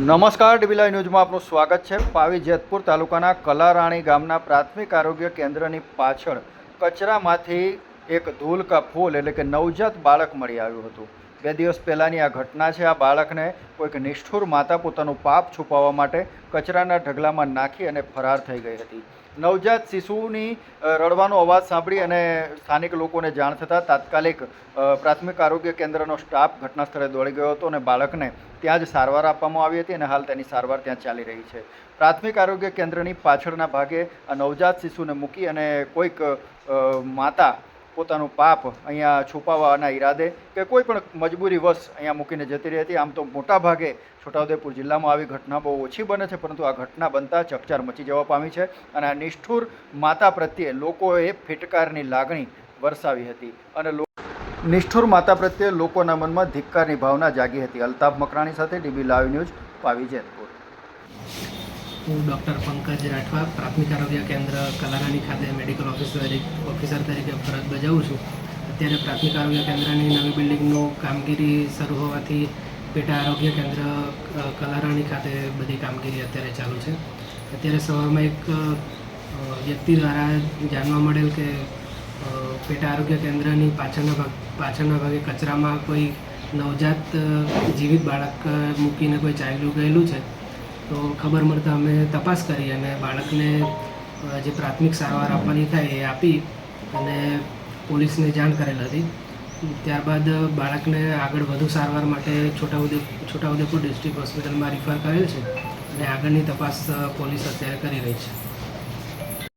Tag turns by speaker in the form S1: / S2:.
S1: નમસ્કાર ડીબીલાઈ ન્યૂઝમાં આપનું સ્વાગત છે. પાવી જેતપુર તાલુકાના કલારાણી ગામના પ્રાથમિક આરોગ્ય કેન્દ્રની પાછળ કચરામાંથી એક ધૂલકા ફૂલ એટલે કે નવજાત બાળક મળી આવ્યું હતું. બે દિવસ પહેલાંની આ ઘટના છે. આ બાળકને કોઈક નિષ્ઠુર માતા પોતાનું પાપ છુપાવવા માટે કચરાના ઢગલામાં નાખી અને ફરાર થઈ ગઈ હતી. નવજાત શિશુની રડવાનો અવાજ સાંભળી અને સ્થાનિક લોકોને જાણ થતાં તાત્કાલિક પ્રાથમિક આરોગ્ય કેન્દ્રનો સ્ટાફ ઘટના સ્થળે દોડી ગયો હતો અને બાળકને ત્યાં જ સારવાર આપવામાં આવી હતી અને હાલ તેની સારવાર ત્યાં ચાલી રહી છે. પ્રાથમિક આરોગ્ય કેન્દ્રની પાછળના ભાગે આ નવજાત શિશુને મૂકી અને કોઈક માતા પોતાનું પાપ અહીંયા છુપાવવાના ઈરાદે કે કોઈ પણ મજબૂરીવશ અહીંયા મૂકીને જતી રહી હતી આમ તો મોટા ભાગે છોટાઉદેપુર જિલ્લામાં આવી ઘટના બહુ ઓછી બને છે, પરંતુ આ ઘટના બનતા ચકચાર મચી જવા પામી છે અને આ નિષ્ઠુર માતા પ્રત્યે લોકોએ ફિટકારની લાગણી વરસાવી હતી અને નિષ્ઠુર માતા પ્રત્યે લોકોના મનમાં ધિક્કારની ભાવના જાગી હતી. અલ્તાફ મકરાણી સાથે DB live news Pavi Jetpur
S2: હું ડૉક્ટર પંકજ રાઠવા, પ્રાથમિક આરોગ્ય કેન્દ્ર કલારાણી ખાતે મેડિકલ ઓફિસર ઓફિસર તરીકે ફરજ બજાવું છું. અત્યારે પ્રાથમિક આરોગ્ય કેન્દ્રની નવી બિલ્ડિંગનું કામગીરી શરૂ હોવાથી પેટા આરોગ્ય કેન્દ્ર કલારાણી ખાતે બધી કામગીરી અત્યારે ચાલુ છે. અત્યારે સવારમાં એક વ્યક્તિ દ્વારા જાણવા મળેલ કે પેટા આરોગ્ય કેન્દ્રની પાછળના ભાગ, પાછળના ભાગે કચરામાં કોઈ નવજાત જીવિત બાળક મૂકીને કોઈ ચાલ્યું ગયેલું છે. તો ખબર મળતા અમે તપાસ કરી અને બાળકને જે પ્રાથમિક સારવાર આપવાની થાય એ આપી અને પોલીસને જાણ કરેલ હતી. ત્યારબાદ બાળકને આગળ વધુ સારવાર માટે છોટાઉદેપુર છોટાઉદેપુર ડિસ્ટ્રિક્ટ હોસ્પિટલમાં રિફર કરેલ છે અને આગળની તપાસ પોલીસ અત્યારે કરી રહી છે.